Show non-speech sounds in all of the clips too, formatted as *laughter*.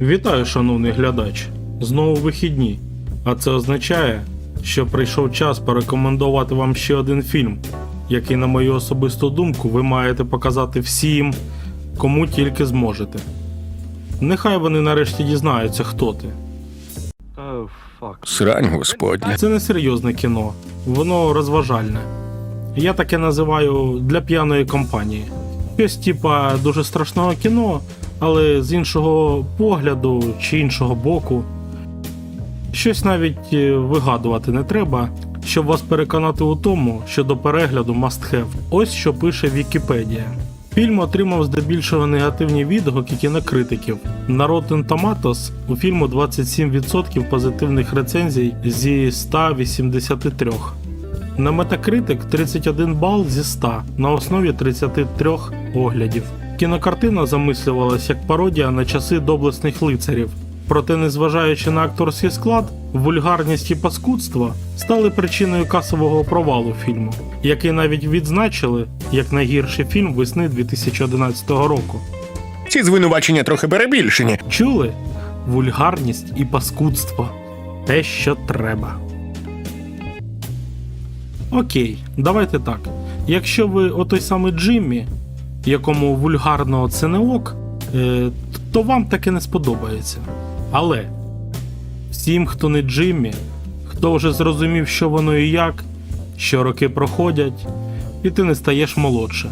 Вітаю, шановний глядач! Знову вихідні. А це означає, що прийшов час порекомендувати вам ще один фільм, який, на мою особисту думку, ви маєте показати всім, кому тільки зможете. Нехай вони нарешті дізнаються, хто ти. Срань господня. Це не серйозне кіно, воно розважальне. Я таке називаю для п'яної компанії. Щось типа дуже страшного кіно, але з іншого погляду чи іншого боку. Щось навіть е, вигадувати не треба, щоб вас переконати у тому, що до перегляду must have. Ось що пише Вікіпедія. Фільм отримав здебільшого негативні відгуки кінокритиків. На Rotten Tomatoes у фільму 27% позитивних рецензій зі 183. На Metacritic 31 бал зі 100 на основі 33 оглядів. Кінокартина замислювалась як пародія на часи доблесних лицарів. Проте, незважаючи на акторський склад, вульгарність і паскудство стали причиною касового провалу фільму, який навіть відзначили як найгірший фільм весни 2011 року. Ці звинувачення трохи перебільшені. Чули? Вульгарність і паскудство. Те, що треба. Окей, давайте так. Якщо ви отой самий Джиммі, якому вульгарно це не ок, е, то вам таке не сподобається. Але всім, хто не Джиммі, хто вже зрозумів, що воно і як, що роки проходять, і ти не стаєш молодше,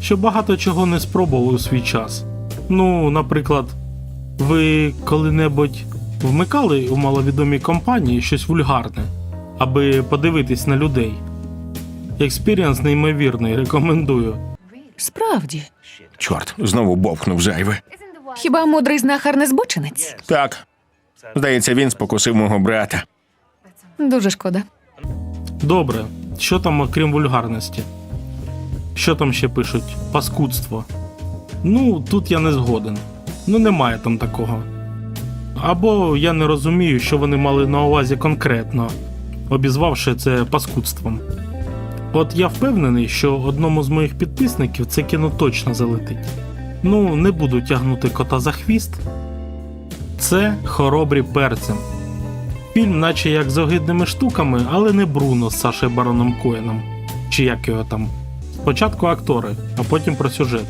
що багато чого не спробував у свій час. Ну, наприклад, ви коли-небудь вмикали у маловідомій компанії щось вульгарне, аби подивитись на людей. Експіріанс неймовірний, рекомендую. Справді, Чорт, знову бовкнув зайве. хіба мудрий знахар не збочинець? Так. Здається, він спокусив мого брата. Дуже шкода. Добре, що там окрім вульгарності? Що там ще пишуть? Паскудство. Ну, тут я не згоден. Ну, немає там такого. Або я не розумію, що вони мали на увазі конкретно, обізвавши це паскудством. От я впевнений, що одному з моїх підписників це кіно точно залетить. Ну, не буду тягнути кота за хвіст. Це хоробрі перцем. Фільм, наче як з огидними штуками, але не Бруно з Сашею Бароном Коеном. Чи як його там. Спочатку актори, а потім про сюжет.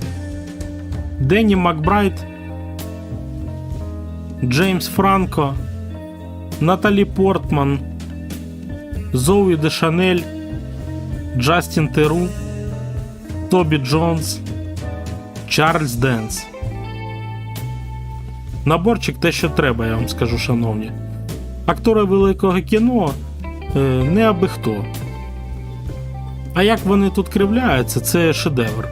Денні Макбрайт, Джеймс Франко, Наталі Портман, Зоуі де Шанель, Джастін Теру, Тобі Джонс, Чарльз Денс. Наборчик те, що треба, я вам скажу, шановні. Актори великого кіно е, не аби хто. А як вони тут кривляються, це шедевр.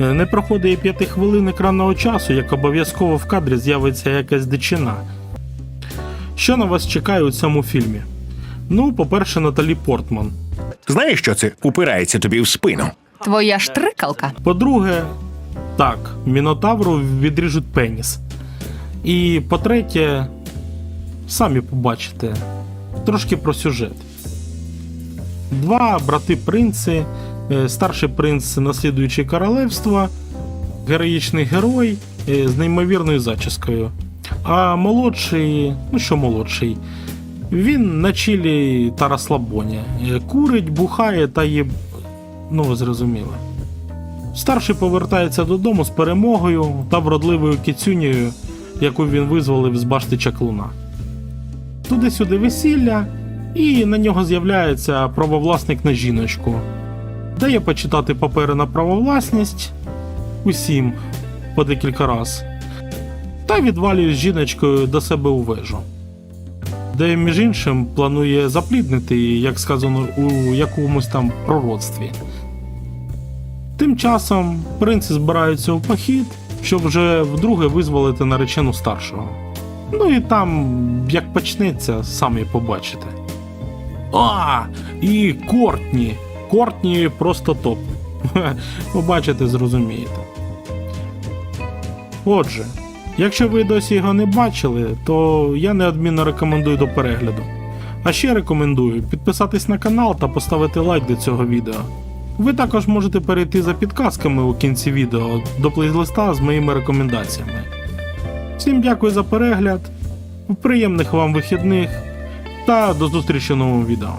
Е, Не проходить і п'яти хвилин екранного часу, як обов'язково в кадрі з'явиться якась дичина. Що на вас чекає у цьому фільмі? Ну, по-перше, Наталі Портман. Знаєш, що це упирається тобі в спину? Твоя штрикалка. По-друге, так, Мінотавру відріжуть пеніс. І по-третє, самі побачите трошки про сюжет. Два брати принци, е, старший принц, наслідуючий королевства, героїчний герой е, з неймовірною зачіскою. А молодший, ну що молодший, він на чилі та розслабоні. Курить, бухає та є. Ну, ви зрозуміли. Старший повертається додому з перемогою та вродливою кицюнею, яку він визволив з башти чаклуна. Туди-сюди весілля, і на нього з'являється правовласник на жіночку. Дає почитати папери на правовласність усім по декілька раз. Та відвалює з жіночкою до себе у вежу. Де, між іншим, планує запліднити, як сказано у якомусь там пророцтві. Тим часом принци збираються у похід, щоб вже вдруге визволити наречену старшого. Ну і там, як почнеться, самі побачите. А, і Кортні. Кортні просто топ. *laughs* Побачите, зрозумієте. Отже, якщо ви досі його не бачили, то я неодмінно рекомендую до перегляду. А ще рекомендую підписатись на канал та поставити лайк до цього відео. Ви також можете перейти за підказками у кінці відео до плейлиста з моїми рекомендаціями. Всім дякую за перегляд, приємних вам вихідних та до зустрічі в новому відео.